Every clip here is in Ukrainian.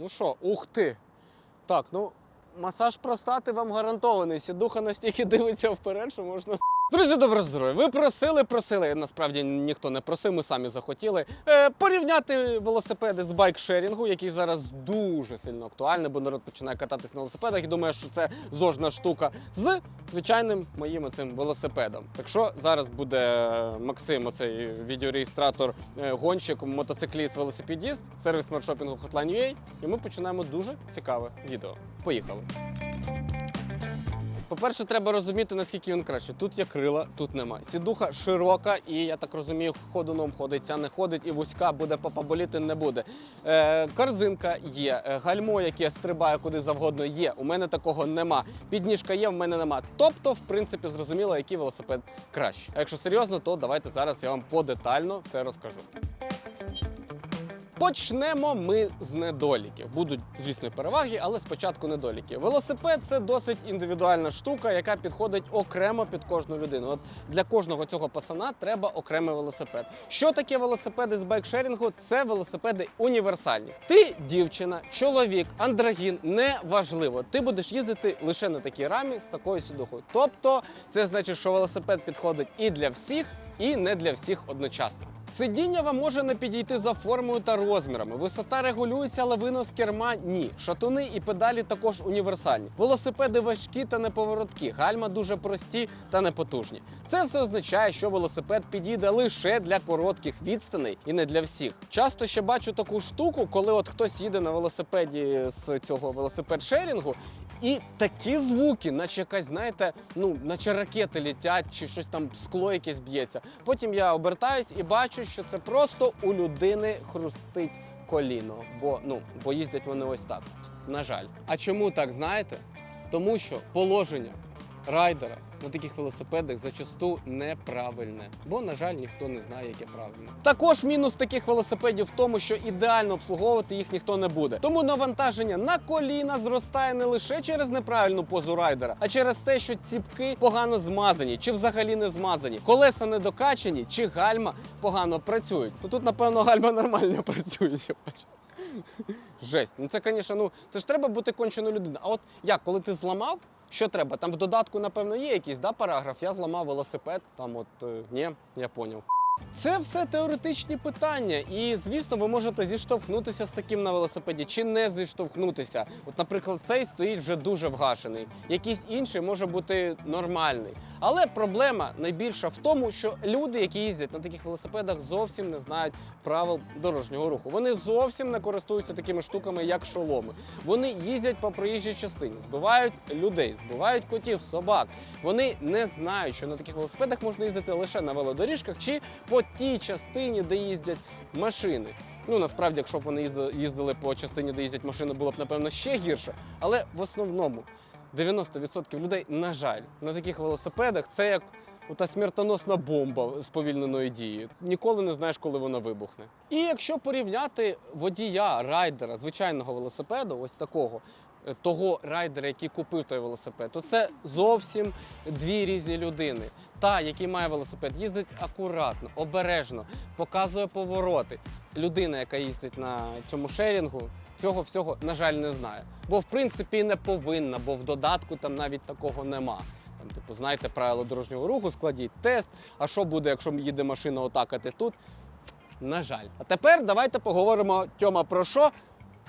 Ну що, ух ти. Так, ну масаж простати вам гарантований. Сідуха настільки дивиться вперед, що можна. Друзі, добро здоров'я. Ви просили, просили. Насправді ніхто не просив, ми самі захотіли. Е, порівняти велосипеди з байкшерінгу, який зараз дуже сильно актуальний, бо народ починає кататись на велосипедах і думає, що це зожна штука з звичайним моїм оцим велосипедом. Так що зараз буде Максим, оцей відеореєстратор, е, гонщик, мотоцикліст, велосипедіст, сервіс маршопінгу Hotline.ua, і ми починаємо дуже цікаве відео. Поїхали. По-перше, треба розуміти, наскільки він краще. Тут є крила, тут нема. Сідуха широка, і я так розумію, ходуном ходить, ця не ходить, і вузька буде попаболіти не буде. Е, корзинка є, е, гальмо, яке стрибає куди завгодно, є. У мене такого нема. Підніжка є, в мене нема. Тобто, в принципі, зрозуміло, який велосипед краще. А якщо серйозно, то давайте зараз я вам подетально все розкажу. Почнемо ми з недоліків. Будуть, звісно, переваги, але спочатку недоліки. Велосипед це досить індивідуальна штука, яка підходить окремо під кожну людину. От для кожного цього пацана треба окремий велосипед. Що таке велосипеди з байкшерінгу? Це велосипеди універсальні. Ти, дівчина, чоловік, андрогін, не важливо. Ти будеш їздити лише на такій рамі з такою сідухою. Тобто, це значить, що велосипед підходить і для всіх і не для всіх одночасно. Сидіння вам може не підійти за формою та розмірами. Висота регулюється, але винос керма ні. Шатуни і педалі також універсальні. Велосипеди важкі та неповороткі, гальма дуже прості та непотужні. Це все означає, що велосипед підійде лише для коротких відстаней і не для всіх. Часто ще бачу таку штуку, коли от хтось їде на велосипеді з цього велосипед-шерінгу, і такі звуки, наче якась, знаєте, ну, наче ракети літять, чи щось там скло якесь б'ється. Потім я обертаюсь і бачу, що це просто у людини хрустить коліно. Бо ну, бо їздять вони ось так. На жаль. А чому так знаєте? Тому що положення райдера на таких велосипедах зачасту неправильне, бо, на жаль, ніхто не знає, яке правильне. Також мінус таких велосипедів в тому, що ідеально обслуговувати їх ніхто не буде. Тому навантаження на коліна зростає не лише через неправильну позу райдера, а через те, що ціпки погано змазані чи взагалі не змазані, колеса не докачані, чи гальма погано працюють. Ну тут, напевно, гальма нормально працює. Я бачу. Жесть. Ну це, звісно, ну це ж треба бути конченою людиною. А от як, коли ти зламав, що треба? Там в додатку, напевно, є якийсь да, параграф. Я зламав велосипед. Там от е, ні, я поняв. Це все теоретичні питання, і звісно, ви можете зіштовхнутися з таким на велосипеді чи не зіштовхнутися. От, наприклад, цей стоїть вже дуже вгашений, якийсь інший може бути нормальний. Але проблема найбільша в тому, що люди, які їздять на таких велосипедах, зовсім не знають правил дорожнього руху. Вони зовсім не користуються такими штуками, як шоломи. Вони їздять по проїжджій частині, збивають людей, збивають котів, собак. Вони не знають, що на таких велосипедах можна їздити лише на велодоріжках чи по тій частині, де їздять машини. Ну насправді, якщо б вони їздили по частині, де їздять машини, було б напевно ще гірше. Але в основному 90% людей, на жаль, на таких велосипедах це як ота смертоносна бомба сповільненої дії. Ніколи не знаєш, коли вона вибухне. І якщо порівняти водія, райдера, звичайного велосипеду, ось такого. Е, Того райдера, який купив той велосипед, то це зовсім дві різні людини. Та, який має велосипед, їздить акуратно, обережно, показує повороти. Людина, яка їздить на цьому шерінгу, цього всього, на жаль, не знає. Бо в принципі не повинна, бо в додатку там навіть такого нема. Там, типу, знаєте правила дорожнього руху, складіть тест. А що буде, якщо їде машина отак, а ти тут? На жаль. А тепер давайте поговоримо Тьома про що?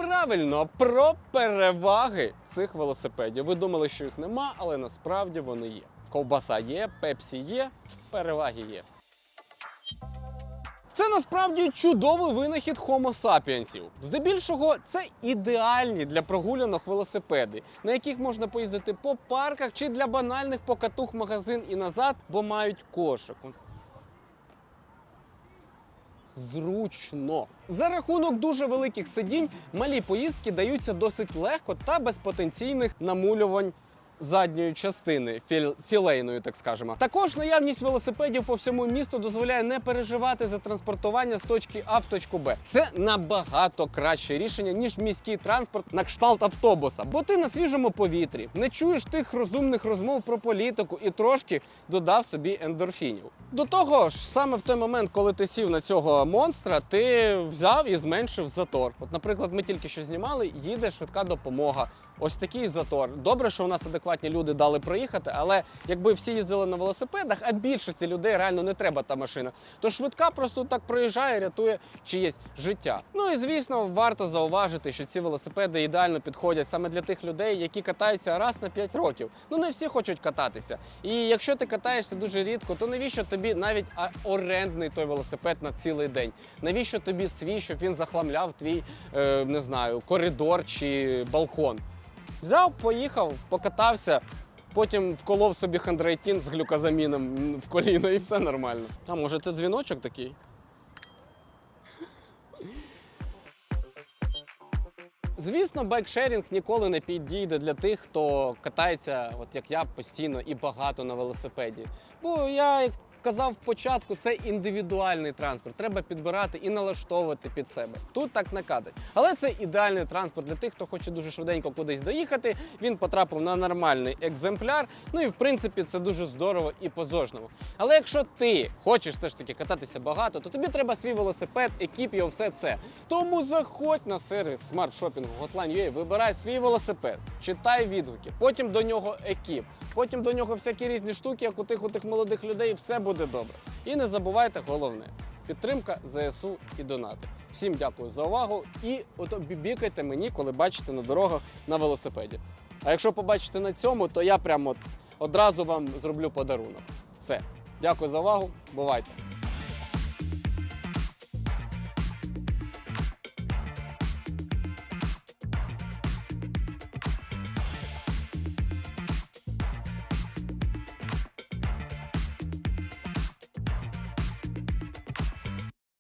Правильно, про переваги цих велосипедів. Ви думали, що їх нема, але насправді вони є. Ковбаса є, пепсі є, переваги є. Це насправді чудовий винахід sapiensів. Здебільшого це ідеальні для прогулянок велосипеди, на яких можна поїздити по парках чи для банальних покатух магазин і назад, бо мають кошик. Зручно. За рахунок дуже великих сидінь малі поїздки даються досить легко та без потенційних намулювань задньої частини, філ- філейної, так скажемо. Також наявність велосипедів по всьому місту дозволяє не переживати за транспортування з точки А в точку Б. Це набагато краще рішення, ніж міський транспорт на кшталт автобуса. Бо ти на свіжому повітрі не чуєш тих розумних розмов про політику і трошки додав собі ендорфінів. До того ж, саме в той момент, коли ти сів на цього монстра, ти взяв і зменшив затор. От, наприклад, ми тільки що знімали, їде швидка допомога. Ось такий затор. Добре, що у нас адекватні люди дали проїхати, але якби всі їздили на велосипедах, а більшості людей реально не треба та машина, то швидка просто так проїжджає, рятує чиєсь життя. Ну і звісно, варто зауважити, що ці велосипеди ідеально підходять саме для тих людей, які катаються раз на 5 років. Ну не всі хочуть кататися. І якщо ти катаєшся дуже рідко, то навіщо тобі навіть орендний той велосипед на цілий день? Навіщо тобі свій, щоб він захламляв твій, е, не знаю, коридор чи балкон? Взяв, поїхав, покатався, потім вколов собі хондрайтін з глюкозаміном в коліно і все нормально. А може це дзвіночок такий? Звісно, байкшерінг ніколи не підійде для тих, хто катається, от як я, постійно і багато на велосипеді. Бо я казав спочатку, це індивідуальний транспорт. Треба підбирати і налаштовувати під себе. Тут так не. Але це ідеальний транспорт для тих, хто хоче дуже швиденько кудись доїхати. Він потрапив на нормальний екземпляр. Ну і в принципі це дуже здорово і позожно. Але якщо ти хочеш все ж таки кататися багато, то тобі треба свій велосипед, екіп і все це. Тому заходь на сервіс смарт-шопінгу Hotline.ua, вибирай свій велосипед, читай відгуки, потім до нього екіп, потім до нього всякі різні штуки, як у тих у тих молодих людей, все буде добре. І не забувайте головне підтримка ЗСУ і донати. Всім дякую за увагу і от бібікайте мені, коли бачите на дорогах на велосипеді. А якщо побачите на цьому, то я прямо одразу вам зроблю подарунок. Все, дякую за увагу, бувайте!